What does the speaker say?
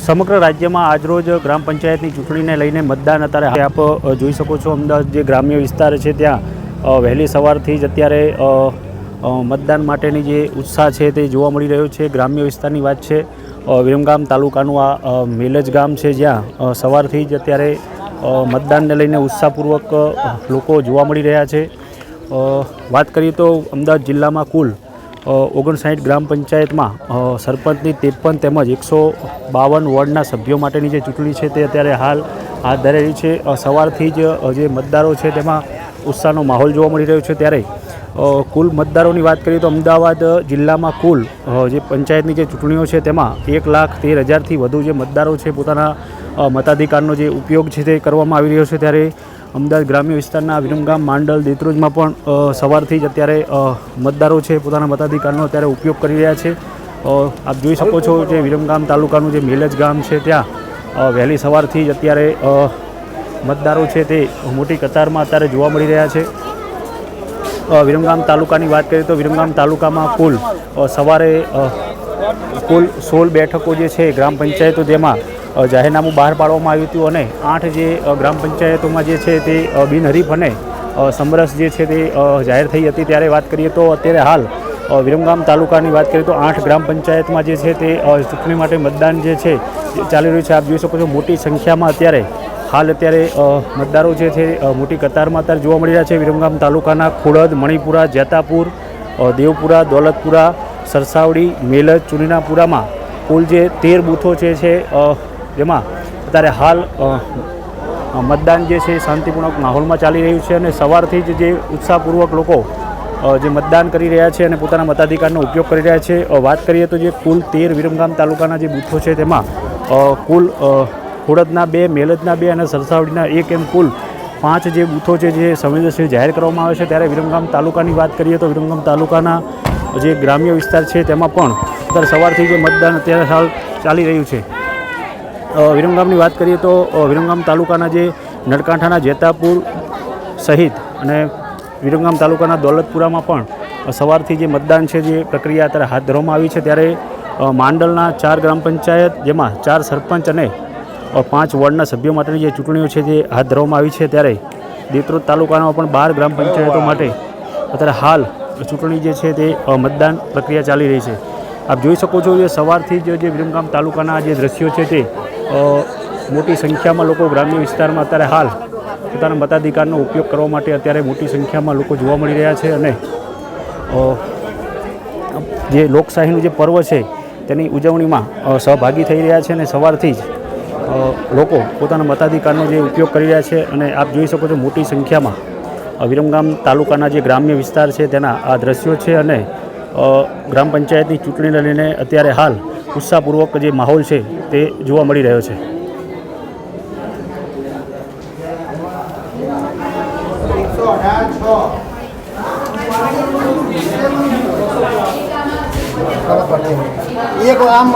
સમગ્ર રાજ્યમાં આજરોજ ગ્રામ પંચાયતની ચૂંટણીને લઈને મતદાન અત્યારે આપ જોઈ શકો છો અમદાવાદ જે ગ્રામ્ય વિસ્તાર છે ત્યાં વહેલી સવારથી જ અત્યારે મતદાન માટેની જે ઉત્સાહ છે તે જોવા મળી રહ્યો છે. ગ્રામ્ય વિસ્તારની વાત છે વિરમગામ તાલુકાનું આ મેલજ ગામ છે જ્યાં સવારથી જ અત્યારે મતદાનને લઈને ઉત્સાહપૂર્વક લોકો જોવા મળી રહ્યા છે. વાત કરીએ તો અમદાવાદ જિલ્લામાં કુલ ઓગણસાઠ ગ્રામ પંચાયતમાં સરપંચની ત્રેપન તેમજ એકસો બાવન વોર્ડના સભ્યો માટેની જે ચૂંટણી છે તે અત્યારે હાલ હાથ ધરેલી છે. સવારથી જ જે મતદારો છે તેમાં ઉત્સાહનો માહોલ જોવા મળી રહ્યો છે ત્યારે. કુલ મતદારોની વાત કરીએ તો અમદાવાદ જિલ્લામાં કુલ જે પંચાયતની જે ચૂંટણીઓ છે તેમાં એક લાખ તેર હજારથી વધુ જે મતદારો છે પોતાના મતાધિકારનો જે ઉપયોગ છે તે કરવામાં આવી રહ્યો છે ત્યારે. અમદાવાદ ગ્રામ્ય વિસ્તારના વિરમગામ માંડલ દેત્રોજમાં પણ સવારથી જ અત્યારે મતદારો છે, પોતાના મતાધિકારનો અત્યારે ઉપયોગ કરી રહ્યા છે. આપ જોઈ શકો છો જે વિરમગામ તાલુકાનું જે મેલજ ગામ છે ત્યાં વહેલી સવારથી જ અત્યારે મતદારો છે તે મોટી કતારમાં અત્યારે જોવા મળી રહ્યા છે. વિરમગામ તાલુકાની વાત કરીએ તો વિરમગામ તાલુકામાં કુલ સવારે કુલ સોળ બેઠકો જે છે ગ્રામ પંચાયતો જેમાં જાહેરનામું બહાર પાડવામાં આવ્યું હતું અને આઠ જે ગ્રામ પંચાયતોમાં જે છે તે બિનહરીફ અને સમરસ જે છે તે જાહેર થઈ હતી. ત્યારે વાત કરીએ તો અત્યારે હાલ વિરમગામ તાલુકાની વાત કરીએ તો આઠ ગ્રામ પંચાયતમાં જે છે તે ચૂંટણી માટે મતદાન જે છે ચાલી રહ્યું છે. આપ જોઈ શકો છો મોટી સંખ્યામાં અત્યારે હાલ અત્યારે મતદારો જે છે મોટી કતારમાં અત્યારે જોવા મળી રહ્યા છે. વિરમગામ તાલુકાના ખોડદ, મણિપુરા, જેતાપુર દેવપુરા, દોલતપુરા, સરસાવડી, મેલજ, ચુનીનાપુરામાં કુલ જે તેર બૂથો છે છે જેમાં અત્યારે હાલ મતદાન જે છે એ શાંતિપૂર્વક માહોલમાં ચાલી રહ્યું છે અને સવારથી જ જે ઉત્સાહપૂર્વક લોકો જે મતદાન કરી રહ્યા છે અને પોતાના મતાધિકારનો ઉપયોગ કરી રહ્યા છે વાત કરીએ તો જે કુલ તેર વિરમગામ તાલુકાના જે બૂથો છે તેમાં કુલ ખોડદના બે મેલદના બે અને સરસાવડીના એક એમ કુલ પાંચ જે બૂથો છે જે સંવેદનશીલ જાહેર કરવામાં આવે છે. ત્યારે વિરમગામ તાલુકાની વાત કરીએ તો વિરમગામ તાલુકાના જે ગ્રામ્ય વિસ્તાર છે તેમાં પણ અત્યારે સવારથી જે મતદાન અત્યારે હાલ ચાલી રહ્યું છે. વિરમગામની વાત કરીએ તો વિરમગામ તાલુકાના જે નળકાંઠાના જેતાપુર સહિત અને વિરમગામ તાલુકાના દોલતપુરામાં પણ સવારથી જે મતદાન છે, જે પ્રક્રિયા અત્યારે હાથ ધરવામાં આવી છે, ત્યારે માંડલના ચાર ગ્રામ પંચાયત જેમાં ચાર સરપંચ અને પાંચ વોર્ડના સભ્યો માટેની જે ચૂંટણીઓ છે, જે હાથ ધરવામાં આવી છે, ત્યારે દેત્રોદ તાલુકાના પણ બાર ગ્રામ પંચાયતો માટે અત્યારે હાલ ચૂંટણી જે છે, તે મતદાન પ્રક્રિયા ચાલી રહી છે. આપ જોઈ શકો છો, જે સવારથી જે વિરમગામ તાલુકાના જે દ્રશ્યો છે, તે મોટી સંખ્યામાં લોકો ગ્રામ્ય વિસ્તારમાં અત્યારે હાલ પોતાના મતાધિકારનો ઉપયોગ કરવા માટે અત્યારે મોટી સંખ્યામાં લોકો જોવા મળી રહ્યા છે અને જે લોકશાહીનું જે પર્વ છે તેની ઉજવણીમાં સહભાગી થઈ રહ્યા છે અને સવારથી જ લોકો પોતાના મતાધિકારનો જે ઉપયોગ કરી રહ્યા છે અને આપ જોઈ શકો છો મોટી સંખ્યામાં વિરમગામ તાલુકાના જે ગ્રામ્ય વિસ્તાર છે તેના આ દ્રશ્યો છે અને ગ્રામ પંચાયતની ચૂંટણીને લઈને અત્યારે હાલ ઉત્સાહપૂર્વક જે માહોલ છે તે જોવા મળી રહ્યો છે. એક આમ